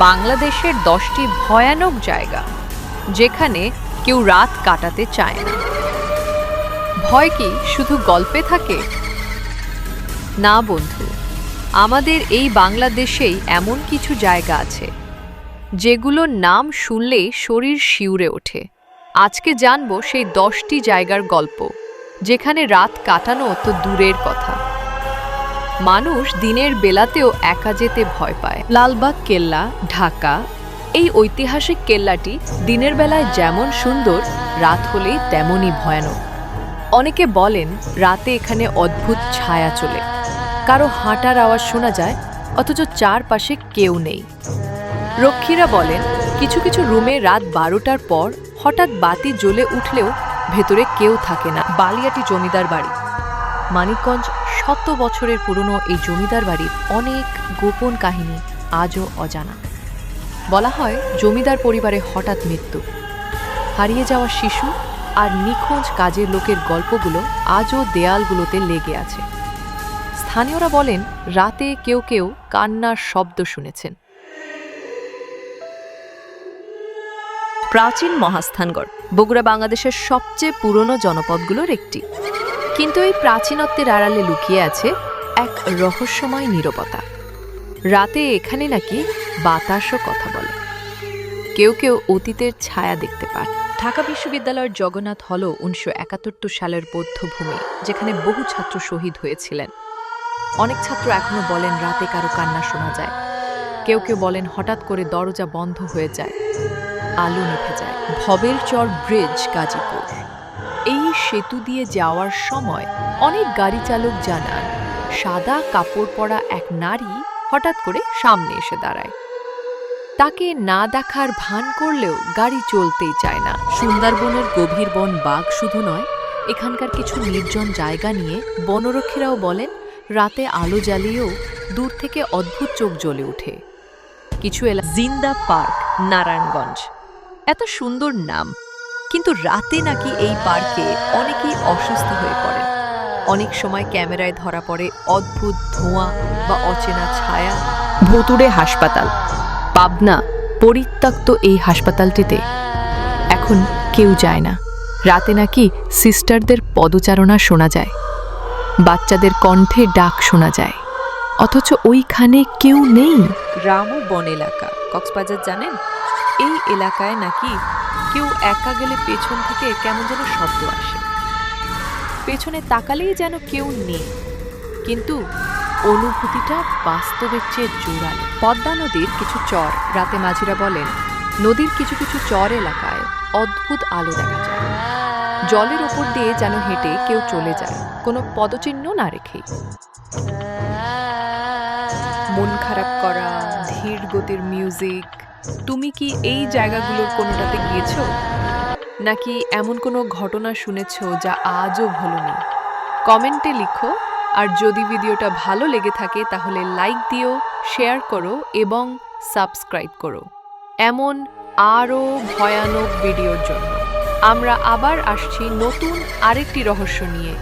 বাংলাদেশের দশটি ভয়ানক জায়গা, যেখানে কেউ রাত কাটাতে চায় না। ভয় কি শুধু গল্পে থাকে? না বন্ধু, আমাদের এই বাংলাদেশেই এমন কিছু জায়গা আছে, যেগুলোর নাম শুনলে শরীর শিউরে ওঠে। আজকে জানব সেই দশটি জায়গার গল্প, যেখানে রাত কাটানো তো দূরের কথা। মানুষ দিনের বেলাতেও একা যেতে ভয় পায়। লালবাগ কেল্লা, ঢাকা, এই ঐতিহাসিক কেল্লাটি দিনের বেলায় যেমন সুন্দর, রাত হলেই তেমনই ভয়ানক। অনেকে বলেন, রাতে এখানে অদ্ভুত ছায়া চলে। কারও হাঁটার আওয়াজ শোনা যায়, অথচ চারপাশে কেউ নেই। রক্ষীরা বলেন, কিছু কিছু রুমে রাত বারোটার পর হঠাৎ বাতি জ্বলে উঠলেও ভেতরে কেউ থাকে না। বালিয়াটি জমিদার বাড়ি। মানিকগঞ্জ শত বছরের পুরনো এই জমিদার বাড়ির অনেক গোপন কাহিনী আজও অজানা। বলা হয়, জমিদার পরিবারে হঠাৎ মৃত্যু। হারিয়ে যাওয়া শিশু আর নিখোঁজ কাজের লোকের গল্পগুলো আজও দেয়ালগুলোতে লেগে আছে। স্থানীয়রা বলেন, রাতে কেউ কেউ কান্নার শব্দ শুনেছেন। প্রাচীন মহাস্থানগড়, বগুড়া বাংলাদেশের সবচেয়ে পুরনো জনপদগুলোর একটি। কিন্তু এই প্রাচীনত্বের আড়ালে লুকিয়ে আছে এক রহস্যময় নীরবতা। রাতে এখানে নাকি বাতাসও কথা বলে। কেউ কেউ অতীতের ছায়া দেখতে পায় ঢাকা বিশ্ববিদ্যালয়ের জগন্নাথ হল উনিশশো একাত্তর সালের বৌদ্ধভূমি, যেখানে বহু ছাত্র শহীদ হয়েছিলেন। অনেক ছাত্র এখনও বলেন, রাতে কারও কান্না শোনা যায়। কেউ কেউ বলেন, হঠাৎ করে দরজা বন্ধ হয়ে যায়, আলো নিভে যায়। ভবের চর ব্রিজ গাজীপুর। এই সেতু দিয়ে যাওয়ার সময় অনেক গাড়ি চালক জানান, সাদা কাপড় পরা এক নারী হঠাৎ করে সামনে এসে দাঁড়ায়। তাকে না দেখার ভান করলেও গাড়ি চলতেই চায় না। সুন্দরবনের গভীর বন বাঘ শুধু নয়, এখানকার কিছু নির্জন জায়গা নিয়ে বনরক্ষীরাও বলেন, রাতে আলো জ্বালিয়েও দূর থেকে অদ্ভুত চোখ জ্বলে ওঠে। কিছু এলা জিন্দা পার্ক, নারায়ণগঞ্জ। এত সুন্দর নাম। কিন্তু রাতে নাকি এই পার্কে অনেকেই অসুস্থ হয়ে পড়ে। অনেক সময় ক্যামেরায় ধরা পড়ে অদ্ভুত ধোঁয়া বা অচেনা ছায়া। ভুতুড়ে হাসপাতাল। পাবনা পরিত্যক্ত এই হাসপাতালটিতে এখন কেউ যায় না। রাতে নাকি সিস্টারদের পদচারণা শোনা যায়। বাচ্চাদের কণ্ঠে ডাক শোনা যায়। অথচ ওইখানে কেউ নেই। গ্রাম ও বন এলাকা। কক্সবাজার জানেন? এই এলাকায় নাকি কেউ একা গেলে পেছন থেকে কেমন যেন শব্দ আসে। পেছনে তাকালেই যেন কেউ নেই। কিন্তু অনুভূতিটা বাস্তবের চেয়ে জোরালো। পদ্মা নদীর কিছু চর, রাতে মাঝিরা বলেন, নদীর কিছু কিছু চর এলাকায় অদ্ভুত আলো দেখা যায়। জলের ওপর দিয়ে যেন হেঁটে কেউ চলে যায়। কোনো পদচিহ্ন না রেখেই। মন খারাপ করা, ধীর গতির মিউজিক তুমি কি এই জায়গাগুলোর কোনোটাতে গিয়েছো? নাকি এমন কোনো ঘটনা শুনেছো যা আজও ভোলনি? কমেন্টে লিখো, আর যদি ভিডিওটা ভালো লেগে থাকে তাহলে লাইক দিও, শেয়ার করো এবং সাবস্ক্রাইব করো। এমন আরও ভয়ানক ভিডিওর জন্য। আমরা আবার আসছি নতুন আরেকটি রহস্য নিয়ে।